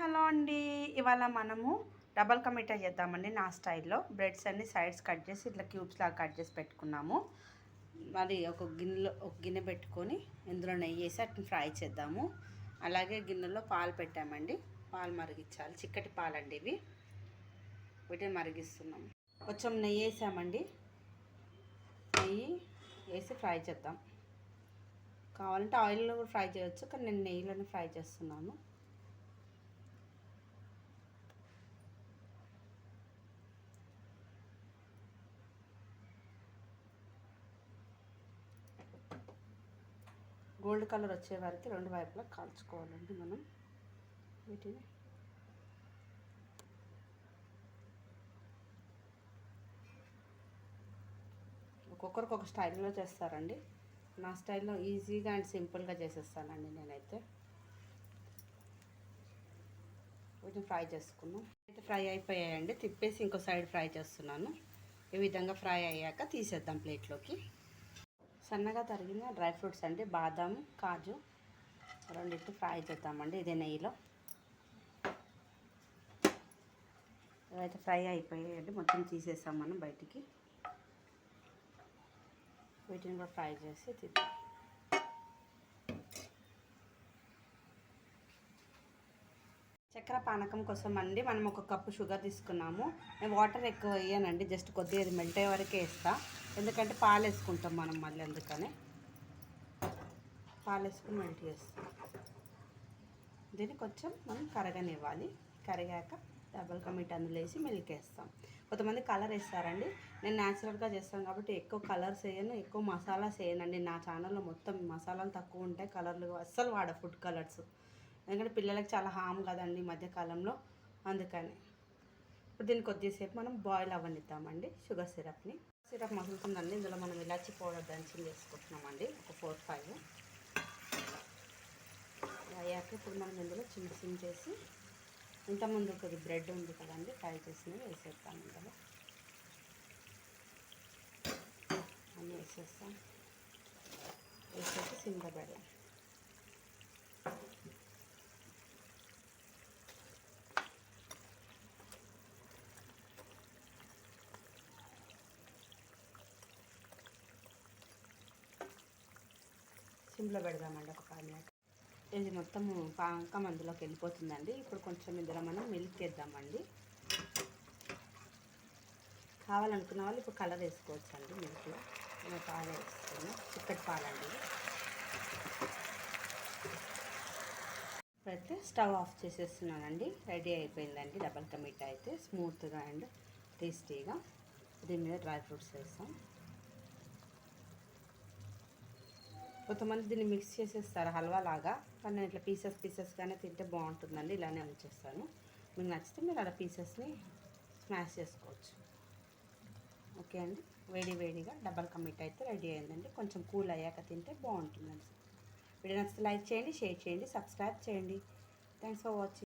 Hello అండి. ఇవాళ మనము డబల్ కమిటా చేద్దామండి. నా స్టైల్లో బ్రెడ్స్ అన్ని సైడ్స్ కట్ చేసి ఇట్లా క్యూబ్స్ లాగా కట్ చేసి పెట్టుకున్నాము. మరి ఒక గిన్నెలో ఒక గిన్నె పెట్టుకొని ఇందులో నెయ్యి వేసి అట్లా ఫ్రై చేద్దాము. అలాగే గిన్నెలో పాలు పెట్టామండి. పాలు మరిగించాలి. చిక్కటి పాలండి ఇవి. వీటిని మరిగిస్తున్నాము. కొంచెం నెయ్యి వేసామండి. నెయ్యి వేసి ఫ్రై చేద్దాం. కావాలంటే ఆయిల్లో కూడా ఫ్రై చేయొచ్చు కానీ నేను నెయ్యిలోనే ఫ్రై చేస్తున్నాను. గోల్డ్ కలర్ వచ్చే వరకు రెండు వైపులా కాల్చుకోవాలండి మనం. వీటిని. ఒక్కొక్కరికి ఒక స్టైల్లో చేస్తారండి. నా స్టైల్లో ఈజీగా అండ్ సింపుల్గా చేసేస్తానండి నేనైతే. వీటిని ఫ్రై చేసుకున్నాం అయితే ఫ్రై అయిపోయాయండి. తిప్పేసి ఇంకో సైడ్ ఫ్రై చేస్తున్నాను. ఈ విధంగా ఫ్రై అయ్యాక తీసేద్దాం ప్లేట్లోకి. సన్నగా తరిగిన డ్రై ఫ్రూట్స్ అండి. బాదాం కాజు రెండింటి ఫ్రై చేద్దామండి. ఇదే నెయ్యిలో. ఇవైతే ఫ్రై అయిపోయాయండి. మొత్తం తీసేస్తాం మనం బయటికి. వీటిని కూడా ఫ్రై చేసి తిద్దాం చక్కెర పానకం కోసం అండి మనం ఒక కప్పు షుగర్ తీసుకున్నాము. నేను వాటర్ ఎక్కువ వేయనండి జస్ట్ కొద్దిగా ఇది మెల్ట్ అయ్యే వరకే వేస్తా. ఎందుకంటే పాలు వేసుకుంటాం మనం మళ్ళీ అందుకని. పాలు వేసుకుని మెల్ట్ చేస్తాం. దీన్ని కొంచెం మనం కరగనివ్వాలి. కరిగాక డబల్ కమిట్ అందులో వేసి మిల్క్ వేస్తాం. కొంతమంది కలర్ వేస్తారండి. నేను న్యాచురల్గా చేస్తాను కాబట్టి ఎక్కువ కలర్స్ వేయను ఎక్కువ మసాలాస్ వేయనండి. నా ఛానల్లో మొత్తం మసాలాలు తక్కువ ఉంటాయి కలర్లు అస్సలు వాడ ఫుడ్ కలర్స్ ఎందుకంటే పిల్లలకు చాలా హామ్ కదండి ఈ మధ్యకాలంలో అందుకని. ఇప్పుడు దీన్ని కొద్దిసేపు మనం బాయిల్ అవ్వనిద్దామండి షుగర్ సిరప్ని. సిరప్ మగులుతుందండి ఇందులో మనం ఇలాచి పౌడర్ దంచింగ్ వేసుకుంటున్నామండి ఒక ఫోర్ ఫైవ్. అయ్యాక ఇప్పుడు మనం ఇందులో చిన్న చిన్న చేసి ఇంతకుముందు కొద్ది బ్రెడ్ ఉంది కదండి ఫ్రై చేసినవి వేసేస్తాం ఇందులో. అన్నీ వేసేస్తాం. వేసేసి సిమ్లో పెడదాం. సిమ్లో పెడదామండి ఒక ఫైవ్ మినిట్స్. ఇది మొత్తం పాకం అందులోకి వెళ్ళిపోతుందండి. ఇప్పుడు కొంచెం ఇందులో మనం మిల్క్ వేద్దామండి. కావాలనుకున్న వాళ్ళు ఇప్పుడు కలర్ వేసుకోవచ్చు అండి మిల్క్లో. నేను పాలు వేసుకున్నాను చిక్కటి పాలండి ఇప్పుడైతే స్టవ్ ఆఫ్ చేసేస్తున్నానండి. రెడీ అయిపోయిందండి. డబల్ కమిట్ అయితే స్మూత్గా అండ్ టేస్టీగా. దీని మీద డ్రై ఫ్రూట్స్ వేస్తాం. కొంతమంది దీన్ని మిక్స్ చేసేస్తారు హల్వా లాగా. కానీ నేను ఇట్లా పీసెస్ పీసెస్గానే తింటే బాగుంటుందండి. ఇలానే ఉంచేస్తాను. మీకు నచ్చితే మీరు అలా పీసెస్ని స్మాష్ చేసుకోవచ్చు. ఓకే అండి? వేడి వేడిగా డబల్ కమిట్ అయితే రెడీ అయిందండి. కొంచెం కూల్ అయ్యాక తింటే బాగుంటుందండి. వీడియో నచ్చితే లైక్ చేయండి షేర్ చేయండి సబ్స్క్రైబ్ చేయండి. Thanks for watching